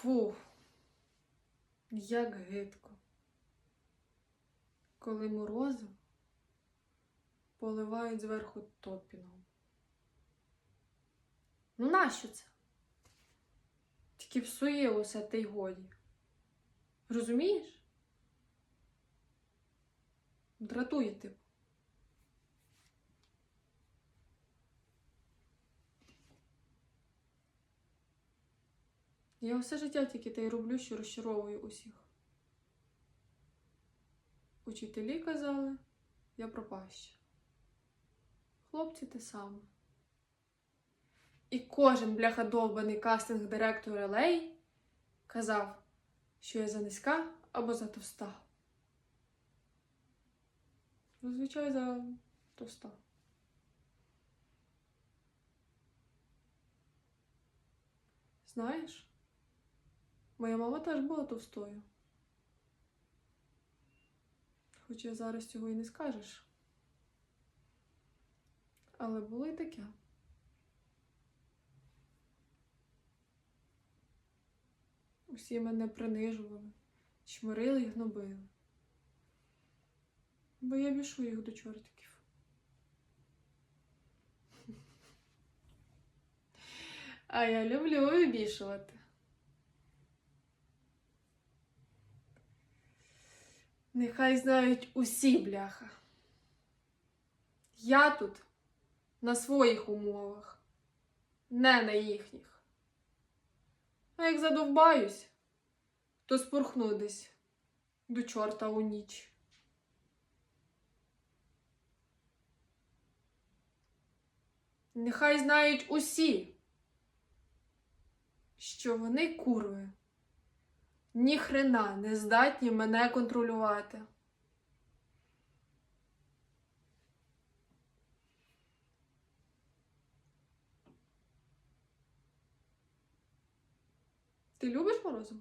Фу, як гидко. Коли морози поливають зверху топінгом. Ну нащо це? Тільки псує усе та й годі. Розумієш? Дратує типу. Я все життя тільки те й роблю, що розчаровую усіх. Учителі казали, я пропаща. Хлопці те саме. І кожен бляха довбаний кастинг директор Елей казав, що я занизька або за товста. Зазвичай за товста. Знаєш, моя мама теж була товстою. Хоча зараз цього і не скажеш. Але було і таке. Усі мене принижували, чмирили і гнобили. Бо я бішу їх до чортиків. А я люблю вибішувати. Нехай знають усі бляха. Я тут на своїх умовах, не на їхніх. А як задовбаюсь, то спорхну десь до чорта у ніч. Нехай знають усі, що вони курви. Ніхрена не здатні мене контролювати. Ти любиш морозиво?